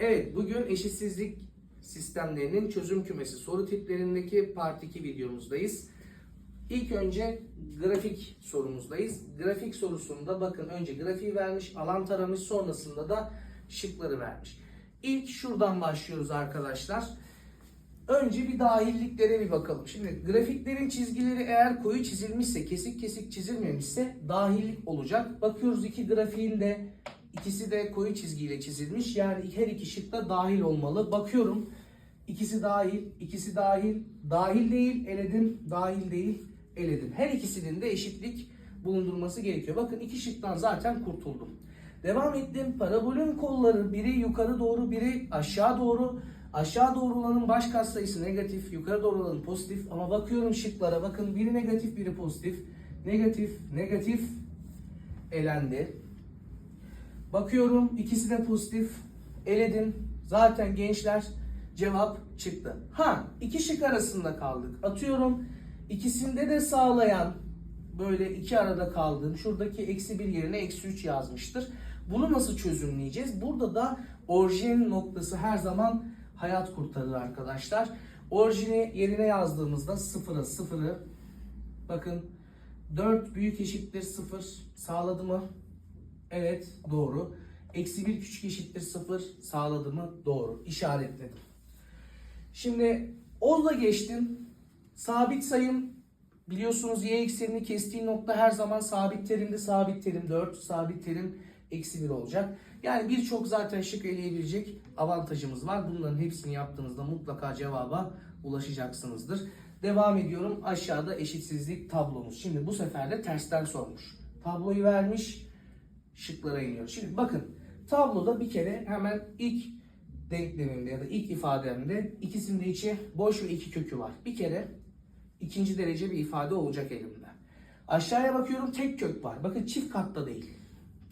Evet, bugün eşitsizlik sistemlerinin çözüm kümesi soru tiplerindeki part 2 videomuzdayız. İlk önce grafik sorumuzdayız. Grafik sorusunda bakın önce grafiği vermiş, alan taramış, sonrasında da şıkları vermiş. İlk şuradan başlıyoruz arkadaşlar. Önce bir dahilliklere bir bakalım. Şimdi grafiklerin çizgileri eğer koyu çizilmişse, kesik kesik çizilmemişse dahillik olacak. Bakıyoruz iki grafiğin de ikisi de koyu çizgiyle çizilmiş. Yani her iki şık da dahil olmalı. Bakıyorum. ikisi dahil, ikisi dahil, dahil değil, eledim, dahil değil, eledim. Her ikisinin de eşitlik bulundurması gerekiyor. Bakın iki şıktan zaten kurtuldum. Devam ettim. Parabolün kolları biri yukarı doğru, biri aşağı doğru. Aşağı doğru olanın baş katsayısı negatif, yukarı doğru olanın pozitif. Ama bakıyorum şıklara. Bakın biri negatif, biri pozitif. Negatif, negatif elendi. Bakıyorum ikisi de pozitif. Eledim. Zaten gençler cevap çıktı. Ha iki şık arasında kaldık. Atıyorum ikisinde de sağlayan böyle iki arada kaldığım şuradaki eksi bir yerine eksi üç yazmıştır. Bunu nasıl çözümleyeceğiz? Burada da orijin noktası her zaman hayat kurtarır arkadaşlar. Orijini yerine yazdığımızda sıfıra sıfırı bakın 4 büyük eşittir 0 sağladı mı? Evet doğru. Eksi 1 küçük eşittir 0 sağladı mı? Doğru. İşaretledim. Şimdi Oz'la geçtim. Sabit sayım biliyorsunuz y eksenini kestiği nokta her zaman sabit terimde sabit terim 4, sabit terim eksi 1 olacak. Yani birçok zaten şık eleyebilecek avantajımız var. Bunların hepsini yaptığınızda mutlaka cevaba ulaşacaksınızdır. Devam ediyorum. Aşağıda eşitsizlik tablomuz. Şimdi bu sefer de tersten sormuş. Tabloyu vermiş. Şıklara iniyor. Şimdi bakın tabloda bir kere hemen ilk denklemimde ya da ilk ifademde ikisinde içi boş ve iki kökü var. Bir kere ikinci derece bir ifade olacak elimde. Aşağıya bakıyorum tek kök var. Bakın çift katta değil.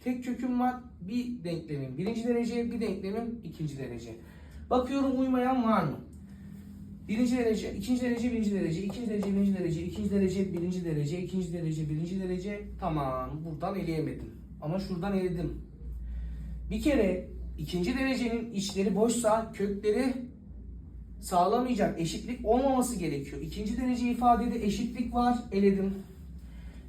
Tek köküm var. Bir denklemim birinci derece, bir denklemim ikinci derece. Bakıyorum uymayan var mı? Birinci derece, ikinci derece, birinci derece, ikinci derece, birinci derece, ikinci derece, birinci derece, ikinci derece, birinci derece. Tamam, buradan eleyemedim. Ama şuradan eledim. Bir kere ikinci derecenin içleri boşsa kökleri sağlamayacak. Eşitlik olmaması gerekiyor. İkinci derece ifadede eşitlik var, eledim.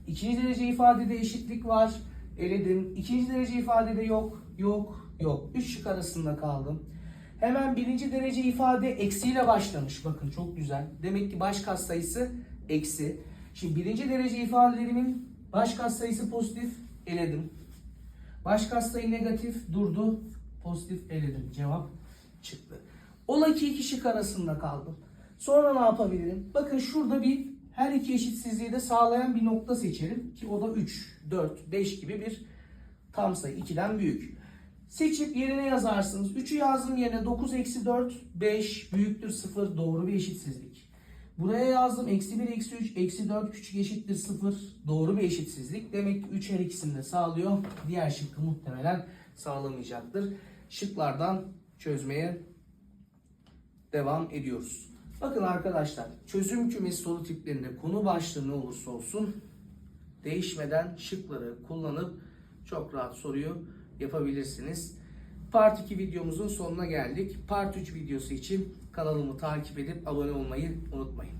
İkinci derece ifadede eşitlik var, eledim. İkinci derece ifadede yok, yok, yok. Üç şık arasında kaldım. Hemen birinci derece ifade eksiyle başlamış. Bakın çok güzel. Demek ki baş katsayısı eksi. Şimdi birinci derece ifadelerimin baş katsayısı pozitif eledim. Baş katsayı negatif durdu. Pozitif eledim. Cevap çıktı. Ola ki iki şık arasında kaldım. Sonra ne yapabilirim? Bakın şurada bir her iki eşitsizliği de sağlayan bir nokta seçerim. Ki o da 3, 4, 5 gibi bir tam sayı. 2'den büyük. Seçip yerine yazarsınız. 3'ü yazdım yerine 9 eksi 4 5 büyüktür 0 doğru bir eşitsizlik. Buraya yazdım eksi 1 eksi 3 eksi 4 küçük eşittir 0 doğru bir eşitsizlik. Demek ki 3 her ikisini de sağlıyor. Diğer şıkkı muhtemelen sağlamayacaktır. Şıklardan çözmeye devam ediyoruz. Bakın arkadaşlar çözüm kümesi soru tiplerinde konu başlığı ne olursa olsun değişmeden şıkları kullanıp çok rahat soruyu yapabilirsiniz. Part 2 videomuzun sonuna geldik. Part 3 videosu için kanalımı takip edip abone olmayı unutmayın.